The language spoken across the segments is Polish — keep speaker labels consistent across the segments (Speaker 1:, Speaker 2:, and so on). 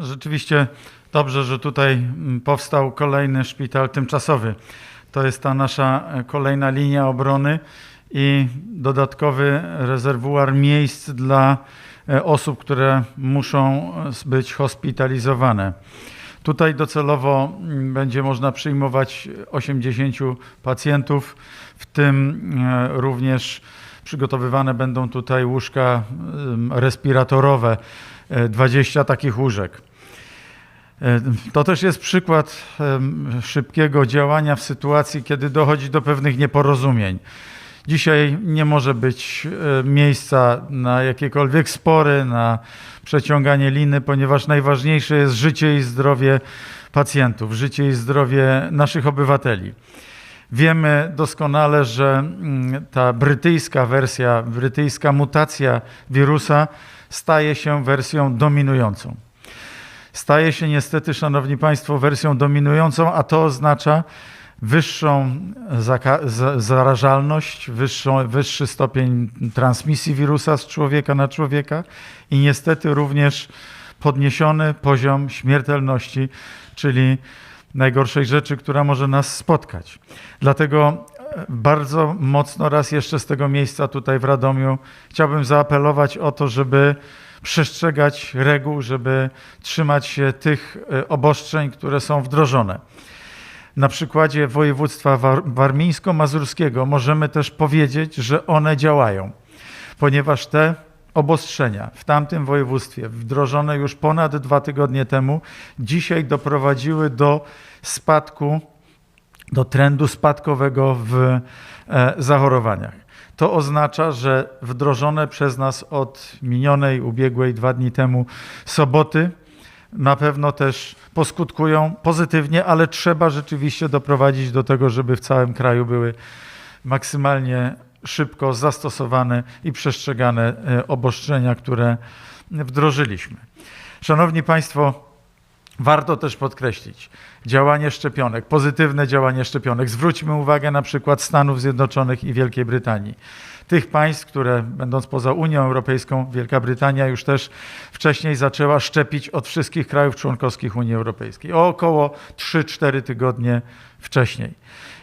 Speaker 1: rzeczywiście dobrze, że tutaj mm, powstał kolejny szpital tymczasowy. To jest ta nasza e, kolejna linia obrony i dodatkowy rezerwuar miejsc dla e, osób, które muszą e, być hospitalizowane. Tutaj docelowo mm, będzie można przyjmować 80 pacjentów, w tym również przygotowywane będą tutaj łóżka em, respiratorowe, e, 20 takich łóżek. E, To też jest przykład szybkiego działania w sytuacji, kiedy dochodzi do pewnych nieporozumień. Dzisiaj nie może być e, miejsca na jakiekolwiek spory, na przeciąganie liny, ponieważ najważniejsze jest życie i zdrowie pacjentów, życie i zdrowie naszych obywateli. Wiemy doskonale, że mm, ta brytyjska wersja, brytyjska mutacja wirusa staje się wersją dominującą. Staje się niestety, Szanowni Państwo, wersją dominującą, a to oznacza wyższą zarażalność, wyższą, wyższy stopień transmisji wirusa z człowieka na człowieka i niestety również podniesiony poziom śmiertelności, czyli najgorszej rzeczy, która może nas spotkać. Dlatego e, bardzo mocno raz jeszcze z tego miejsca tutaj w Radomiu chciałbym zaapelować o to, żeby przestrzegać reguł, żeby trzymać się tych e, obostrzeń, które są wdrożone. Na przykładzie województwa war- warmińsko-mazurskiego możemy też powiedzieć, że one działają, ponieważ te obostrzenia w tamtym województwie, wdrożone już ponad dwa tygodnie temu, dzisiaj doprowadziły do spadku, do trendu spadkowego w e, zachorowaniach. To oznacza, że wdrożone przez nas od minionej, ubiegłej dwa dni temu soboty na pewno też poskutkują pozytywnie, ale trzeba rzeczywiście doprowadzić do tego, żeby w całym kraju były maksymalnie szybko zastosowane i przestrzegane e, obostrzenia, które wdrożyliśmy. Szanowni Państwo, warto też podkreślić działanie szczepionek, pozytywne działanie szczepionek. Zwróćmy uwagę na przykład Stanów Zjednoczonych i Wielkiej Brytanii. Tych państw, które będąc poza Unią Europejską, Wielka Brytania już też wcześniej zaczęła szczepić od wszystkich krajów członkowskich Unii Europejskiej, o około 3-4 tygodnie wcześniej.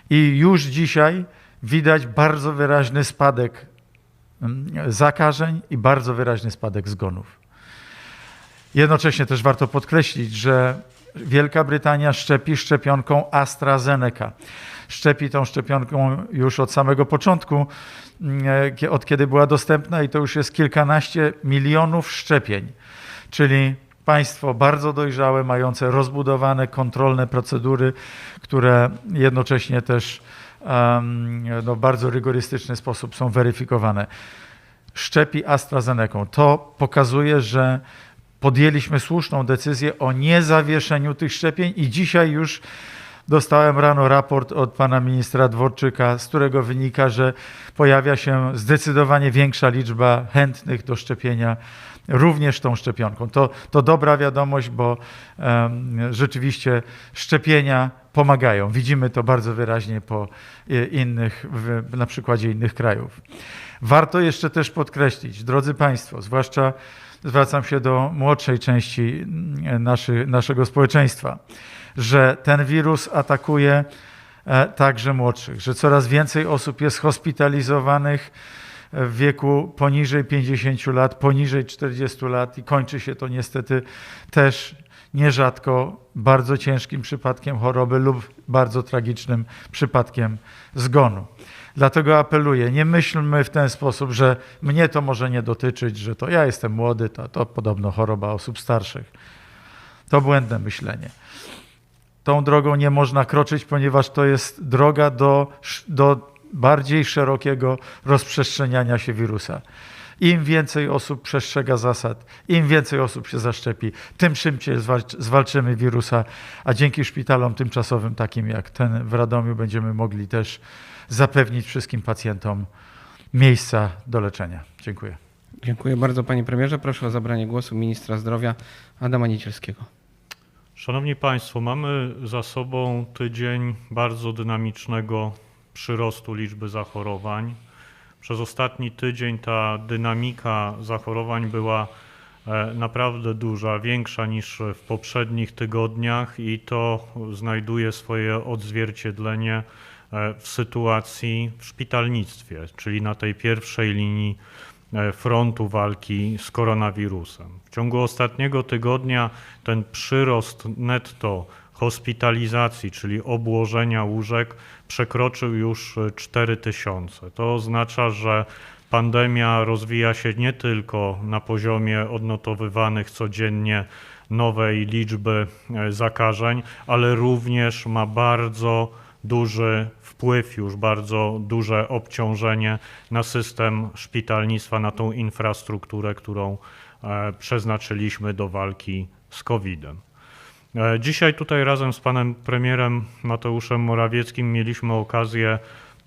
Speaker 1: I już dzisiaj widać bardzo wyraźny spadek mm, zakażeń i bardzo wyraźny spadek zgonów. Jednocześnie też warto podkreślić, że Wielka Brytania szczepi szczepionką AstraZeneca. Szczepi tą szczepionką już od samego początku, mm, kie- od kiedy była dostępna, i to już jest kilkanaście milionów szczepień. Czyli państwo bardzo dojrzałe, mające rozbudowane kontrolne procedury, które jednocześnie też no, w bardzo rygorystyczny sposób są weryfikowane. Szczepi AstraZeneką. To pokazuje, że podjęliśmy słuszną decyzję o niezawieszeniu tych szczepień i dzisiaj już dostałem rano raport od pana ministra Dworczyka, z którego wynika, że pojawia się zdecydowanie większa liczba chętnych do szczepienia również tą szczepionką. To, to dobra wiadomość, bo em, rzeczywiście szczepienia pomagają. Widzimy to bardzo wyraźnie po e, innych, na przykładzie innych krajów. Warto jeszcze też podkreślić, drodzy Państwo, zwłaszcza zwracam się do młodszej części mm, naszy, naszego społeczeństwa, że ten wirus atakuje e, także młodszych, że coraz więcej osób jest hospitalizowanych w wieku poniżej 50 lat, poniżej 40 lat i kończy się to niestety też nierzadko bardzo ciężkim przypadkiem choroby lub bardzo tragicznym przypadkiem zgonu. Dlatego apeluję, nie myślmy w ten sposób, że mnie to może nie dotyczyć, że to ja jestem młody, to, to podobno choroba osób starszych. To błędne myślenie. Tą drogą nie można kroczyć, ponieważ to jest droga do, do bardziej szerokiego rozprzestrzeniania się wirusa. Im więcej osób przestrzega zasad, im więcej osób się zaszczepi, tym szybciej zwalcz, zwalczymy wirusa, a dzięki szpitalom tymczasowym, takim jak ten w Radomiu, będziemy mogli też zapewnić wszystkim pacjentom miejsca do leczenia. Dziękuję.
Speaker 2: Dziękuję bardzo panie premierze. Proszę o zabranie głosu ministra zdrowia Adama Niecielskiego.
Speaker 3: Szanowni Państwo, mamy za sobą tydzień bardzo dynamicznego przyrostu liczby zachorowań. Przez ostatni tydzień ta dynamika zachorowań była e, naprawdę duża, większa niż w poprzednich tygodniach i to znajduje swoje odzwierciedlenie e, w sytuacji w szpitalnictwie, czyli na tej pierwszej linii frontu walki z koronawirusem. W ciągu ostatniego tygodnia ten przyrost netto hospitalizacji, czyli obłożenia łóżek, przekroczył już 4 tysiące. To oznacza, że pandemia rozwija się nie tylko na poziomie odnotowywanych codziennie nowej liczby e, zakażeń, ale również ma bardzo duży wpływ, już bardzo duże obciążenie na system szpitalnictwa, na tą infrastrukturę, którą e, przeznaczyliśmy do walki z COVID-em. E, Dzisiaj tutaj razem z panem premierem Mateuszem Morawieckim mieliśmy okazję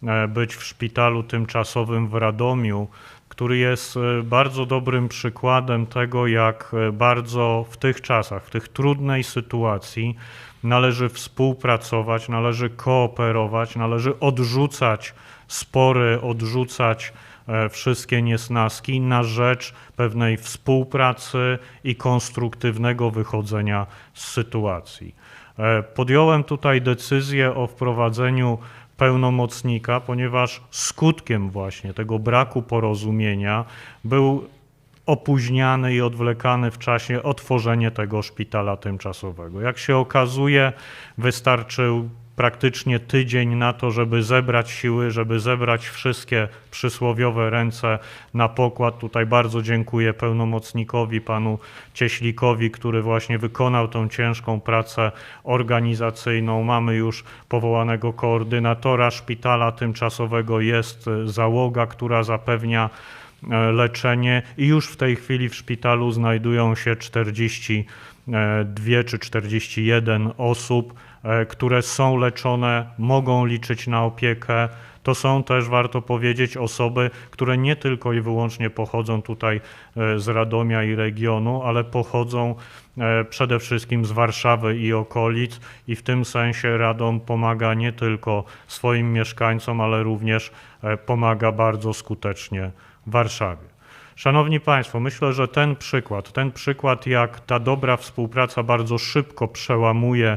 Speaker 3: e, być w szpitalu tymczasowym w Radomiu, który jest e, bardzo dobrym przykładem tego, jak e, bardzo w tych czasach, w tych trudnej sytuacji należy współpracować, należy kooperować, należy odrzucać spory, odrzucać e, wszystkie niesnaski na rzecz pewnej współpracy i konstruktywnego wychodzenia z sytuacji. Podjąłem tutaj decyzję o wprowadzeniu pełnomocnika, ponieważ skutkiem właśnie tego braku porozumienia był opóźniane i odwlekane w czasie otworzenie tego szpitala tymczasowego. Jak się okazuje, wystarczył praktycznie tydzień na to, żeby zebrać siły, żeby zebrać wszystkie przysłowiowe ręce na pokład. Tutaj bardzo dziękuję pełnomocnikowi, panu Cieślikowi, który właśnie wykonał tą ciężką pracę organizacyjną. Mamy już powołanego koordynatora szpitala tymczasowego, jest załoga, która zapewnia leczenie i już w tej chwili w szpitalu znajdują się 42 czy 41 osób, e, które są leczone, mogą liczyć na opiekę. To są też, warto powiedzieć, osoby, które nie tylko i wyłącznie pochodzą tutaj e, z Radomia i regionu, ale pochodzą e, przede wszystkim z Warszawy i okolic i w tym sensie Radom pomaga nie tylko swoim mieszkańcom, ale również e, pomaga bardzo skutecznie Warszawie. Szanowni Państwo, myślę, że ten przykład, ten przykład, jak ta dobra współpraca bardzo szybko przełamuje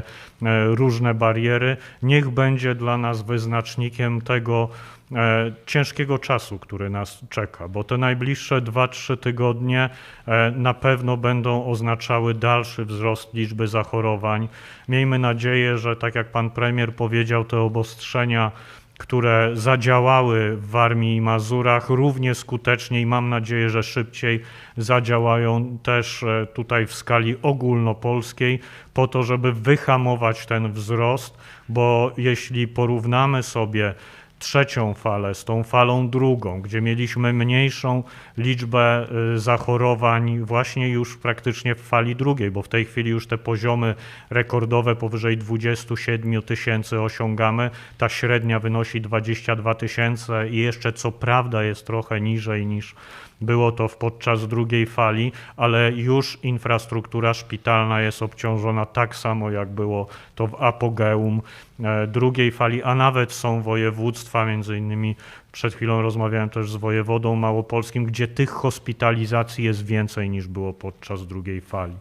Speaker 3: e, różne bariery, niech będzie dla nas wyznacznikiem tego e, ciężkiego czasu, który nas czeka, bo te najbliższe 2-3 tygodnie e, na pewno będą oznaczały dalszy wzrost liczby zachorowań. Miejmy nadzieję, że tak jak pan premier powiedział, te obostrzenia które zadziałały w Warmii i Mazurach równie skutecznie i mam nadzieję, że szybciej zadziałają też e, tutaj w skali ogólnopolskiej, po to, żeby wyhamować ten wzrost, bo jeśli porównamy sobie trzecią falę z tą falą drugą, gdzie mieliśmy mniejszą liczbę y, zachorowań właśnie już praktycznie w fali drugiej, bo w tej chwili już te poziomy rekordowe powyżej 27 tysięcy osiągamy. Ta średnia wynosi 22 tysiące i jeszcze co prawda jest trochę niżej niż było to podczas drugiej fali, ale już infrastruktura szpitalna jest obciążona tak samo, jak było to w apogeum drugiej fali, a nawet są województwa, między innymi przed chwilą rozmawiałem też z wojewodą małopolskim, gdzie tych hospitalizacji jest więcej niż było podczas drugiej fali.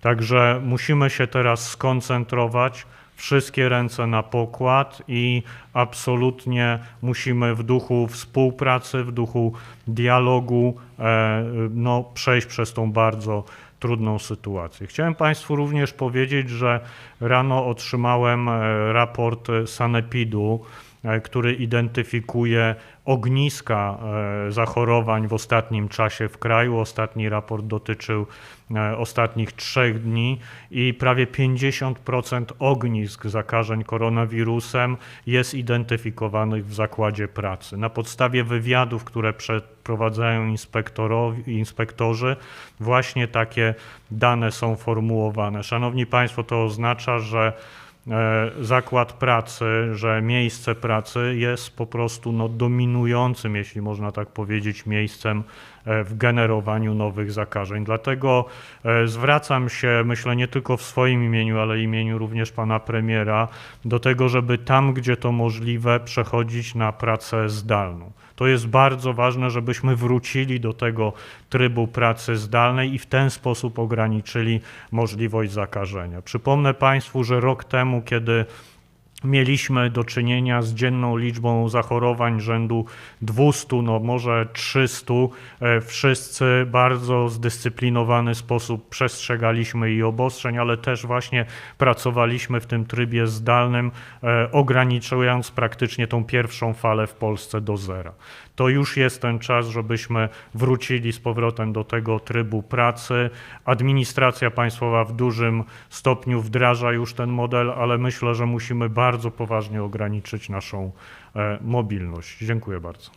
Speaker 3: Także musimy się teraz skoncentrować, wszystkie ręce na pokład i absolutnie musimy w duchu współpracy, w duchu dialogu e, no, przejść przez tą bardzo trudną sytuację. Chciałem Państwu również powiedzieć, że rano otrzymałem e, raport Sanepidu, e, który identyfikuje ogniska e, zachorowań w ostatnim czasie w kraju. Ostatni raport dotyczył e, ostatnich trzech dni i prawie 50% ognisk zakażeń koronawirusem jest identyfikowanych w zakładzie pracy. Na podstawie wywiadów, które przeprowadzają inspektorzy, właśnie takie dane są formułowane. Szanowni Państwo, to oznacza, że e, zakład pracy, że miejsce pracy jest po prostu no, dominującym, jeśli można tak powiedzieć, miejscem e, w generowaniu nowych zakażeń. Dlatego e, zwracam się, myślę, nie tylko w swoim imieniu, ale imieniu również pana premiera, do tego, żeby tam, gdzie to możliwe, przechodzić na pracę zdalną. To jest bardzo ważne, żebyśmy wrócili do tego trybu pracy zdalnej i w ten sposób ograniczyli możliwość zakażenia. Przypomnę Państwu, że rok temu, kiedy mieliśmy do czynienia z dzienną liczbą zachorowań rzędu 200, no może 300. E, Wszyscy bardzo zdyscyplinowany sposób przestrzegaliśmy i obostrzeń, ale też właśnie pracowaliśmy w tym trybie zdalnym, e, ograniczając praktycznie tą pierwszą falę w Polsce do zera. To już jest ten czas, żebyśmy wrócili z powrotem do tego trybu pracy. Administracja państwowa w dużym stopniu wdraża już ten model, ale myślę, że musimy bardzo poważnie ograniczyć naszą e, mobilność. Dziękuję bardzo.